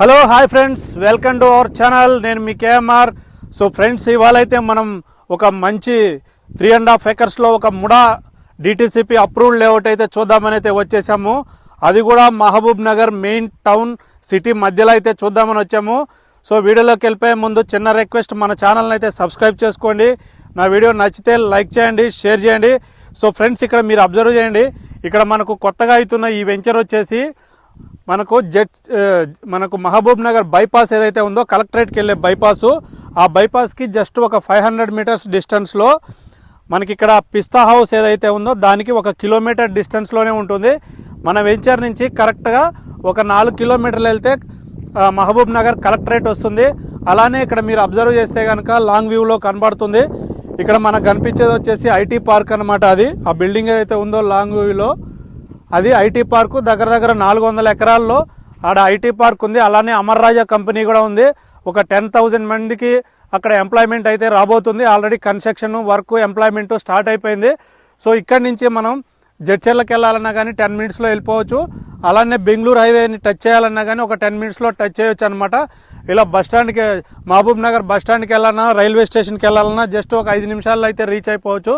Hello hi friends welcome to our channel నేను మీ KMR. So friends ఇవాళ అయితే మనం ఒక మంచి త్రీ అండ్ హాఫ్ ఎకర్స్లో ఒక ముడా డిటిసిపి అప్రూవ్డ్ లేఅవుట్ అయితే చూద్దామని అయితే వచ్చేసాము. అది కూడా Mahbub Nagar main town city మధ్యలో అయితే చూద్దామని వచ్చాము. సో వీడియోలోకి వెళ్ళిపోయే ముందు చిన్న రిక్వెస్ట్ మన ఛానల్ని అయితే సబ్స్క్రైబ్ చేసుకోండి. నా వీడియో నచ్చితే లైక్ చేయండి షేర్ చేయండి. సో ఫ్రెండ్స్ ఇక్కడ మీరు అబ్జర్వ్ చేయండి. ఇక్కడ మనకు కొత్తగా అవుతున్న ఈ వెంచర్ వచ్చేసి మనకు జెట్ మనకు మహబూబ్ నగర్ బైపాస్ ఏదైతే ఉందో కలెక్టరేట్కి వెళ్ళే బైపాసు ఆ బైపాస్కి జస్ట్ ఒక ఫైవ్ హండ్రెడ్ మీటర్స్ డిస్టెన్స్లో మనకి ఇక్కడ పిస్తా హౌస్ ఏదైతే ఉందో దానికి ఒక కిలోమీటర్ డిస్టెన్స్లోనే ఉంటుంది. మన వెంచర్ నుంచి కరెక్ట్గా ఒక నాలుగు కిలోమీటర్లు వెళ్తే మహబూబ్ నగర్ కలెక్టరేట్ వస్తుంది. అలానే ఇక్కడ మీరు అబ్జర్వ్ చేస్తే కనుక లాంగ్ వ్యూలో కనబడుతుంది. ఇక్కడ మనకు కనిపించేది వచ్చేసి ఐటీ పార్క్ అనమాట అది. ఆ బిల్డింగ్ ఏదైతే ఉందో లాంగ్ వ్యూలో అది ఐటీ పార్కు దగ్గర దగ్గర నాలుగు వందల ఎకరాల్లో ఆడ ఐటీ పార్క్ ఉంది. అలానే అమర్ రాజా కంపెనీ కూడా ఉంది. ఒక టెన్ థౌజండ్ మందికి అక్కడ ఎంప్లాయ్మెంట్ అయితే రాబోతుంది. Already construction work employment start అయిపోయింది. సో ఇక్కడి నుంచి మనం జడ్చర్లకు వెళ్ళాలన్నా కానీ టెన్ మినిట్స్లో వెళ్ళిపోవచ్చు. అలానే బెంగళూరు హైవేని టచ్ చేయాలన్నా కానీ ఒక టెన్ మినిట్స్లో టచ్ చేయొచ్చు అనమాట ఇలా బస్ స్టాండ్కి మహబూబ్ నగర్ బస్ వెళ్ళాలన్నా రైల్వే స్టేషన్కి వెళ్ళాలన్నా జస్ట్ ఒక ఐదు నిమిషాల్లో అయితే రీచ్ అయిపోవచ్చు.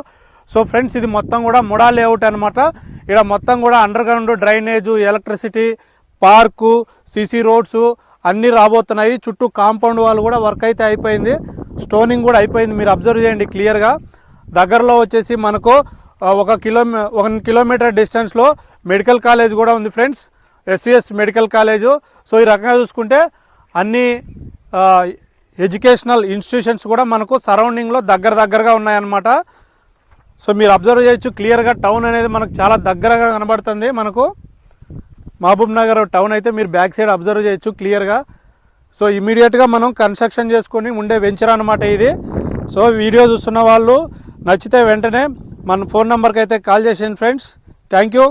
సో ఫ్రెండ్స్ ఇది మొత్తం కూడా ముడా లేఅవుట్ అనమాట ఇక్కడ మొత్తం కూడా under ground drainage electricity park CC roads అన్నీ రాబోతున్నాయి. చుట్టూ కాంపౌండ్ వాళ్ళు కూడా వర్క్ అయితే అయిపోయింది. స్టోనింగ్ కూడా అయిపోయింది. మీరు అబ్జర్వ్ చేయండి క్లియర్గా దగ్గరలో వచ్చేసి మనకు ఒక కిలోమీ ఒక కిలోమీటర్ డిస్టెన్స్లో మెడికల్ కాలేజ్ కూడా ఉంది friends. SVS medical college so ఈ రకంగా చూసుకుంటే అన్ని ఎడ్యుకేషనల్ ఇన్స్టిట్యూషన్స్ కూడా మనకు సరౌండింగ్లో దగ్గర దగ్గరగా ఉన్నాయన్నమాట. సో మీరు అబ్జర్వ్ చేయొచ్చు క్లియర్గా టౌన్ అనేది మనకు చాలా దగ్గరగా కనబడుతుంది. మనకు మహబూబ్ నగర్ టౌన్ అయితే మీరు బ్యాక్ సైడ్ అబ్జర్వ్ చేయొచ్చు క్లియర్గా సో ఇమీడియట్గా మనం కన్స్ట్రక్షన్ చేసుకొని ఉండే వెంచర్ అనమాట ఇది. సో వీడియో చూస్తున్న వాళ్ళు నచ్చితే వెంటనే మన ఫోన్ నెంబర్కి అయితే కాల్ చేసేయండి ఫ్రెండ్స్ థ్యాంక్ యూ